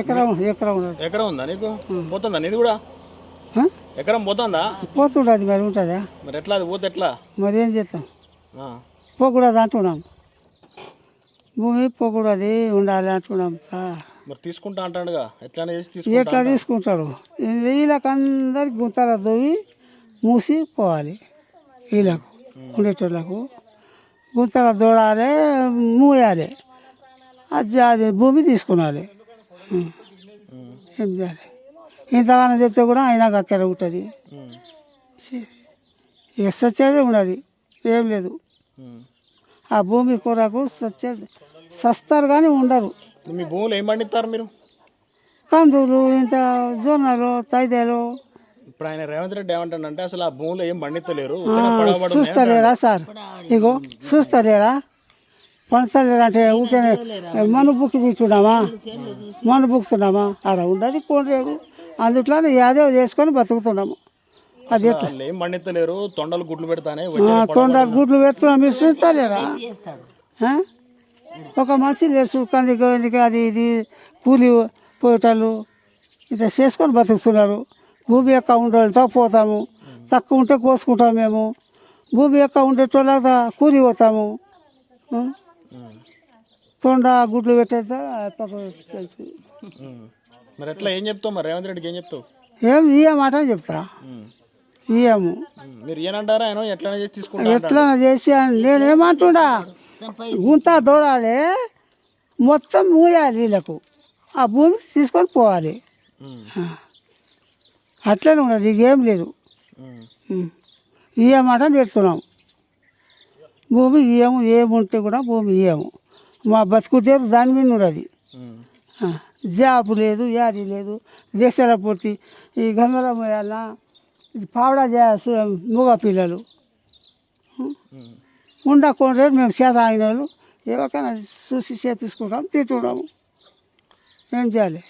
ఎకరం ఎకరం ఎకరం ఉందా నీకు? పోతుందా నీది కూడా? ఎకరం పోతుందా? పోతుంటుంది మరి ఉంటుందా? మరి ఎట్లా? అది పోతే ఎట్లా? మరి ఏం చేస్తాం. పోకూడదు అంటున్నాం. భూమి పోకూడదు ఉండాలి అంటున్నాం సార్ మరి తీసుకుంటా అంటాడుగా. ఎట్లా చేసి ఎట్లా తీసుకుంటారు వీళ్ళకి అందరికి గుంతల దొవి మూసి పోవాలి. వీళ్ళకు ఉండేటోళ్ళకు. గుంతల దూడాలి మూయాలి. అది అది భూమి. ఉమ్. ఏం చేయాలి? ఇంతగానో చెప్తే కూడా అయినా అక్కడ ఉంటుంది. ఇక సచ్చేది ఉన్నది ఏం లేదు. ఆ భూమి కొరకు సచ్చేది సస్తారు కానీ ఉండరు. మీ భూములు ఏం పండిస్తారు మీరు? కందులు ఇంత జొన్నలు తైదేలు. ఇప్పుడు ఆయన రేవంత్ రెడ్డి ఏమంటాడంటే అసలు ఆ భూములు ఏం పండిస్తలేరు చూస్తలేరా సార్? ఇగో చూస్తలేరా? పంచలేరా అంటే ఊరికే మన బుక్ తింటున్నామా మన బుక్తున్నామా? ఆడ ఉండదు కోడరేడు అందుట్లోనే యాదో చేసుకొని బతుకుతున్నాము. అది ఎట్లా? పండిస్తలేరు తొండలు గుడ్లు పెడతానే తొండలు గుడ్లు పెట్టుకున్నాం మీరు చూస్తలేరా? ఒక మనిషి లేరు కందికి అది ఇది కూలి పోయేటోళ్ళు ఇట్లా చేసుకొని బతుకుతున్నారు. భూమి యొక్క ఉండేవాళ్ళతో పోతాము. తక్కువ ఉంటే కోసుకుంటాం మేము. భూమి యొక్క ఉండేటోళ్ళ కూలి పోతాము? తొండ గుడ్లు పెట్టేస్తా పక్కకు తెలుసు ఉమ్. మరి ఎట్లా ఏం చెప్తావు మరి? రేవంత్ రెడ్డికి ఏం చెప్తావు? ఏం ఇయ్యమాట చెప్తా. ఇయ్యము. మీరు ఏనంటారా ఆయన? ఎట్లా చేసి తీసుకుంటా ఎట్లా చేసి నేనేమంటున్నా గుంత డోడాలి మొత్తం మూయాలి వీళ్ళకు. ఆ భూమి తీసుకొని పోవాలి. అట్లనే ఉన్నది ఇకేం లేదు. ఇయ్యమాట పెడుతున్నాం. భూమి ఇయ్యము ఏముంటే కూడా భూమి ఇయ్యము మా బతుకు తీరు దాని మీద ఉన్నది. జాబు లేదు యాది లేదు దేశాల పొట్టి ఈ ఇది పావడా చేయాల్సి మూగ పిల్లలు. ఉండకుండా మేము చేత ఆగిన వాళ్ళు ఎవరికైనా చూసి చేపించుకుంటాం తింటున్నాము. ఏం చేయాలి?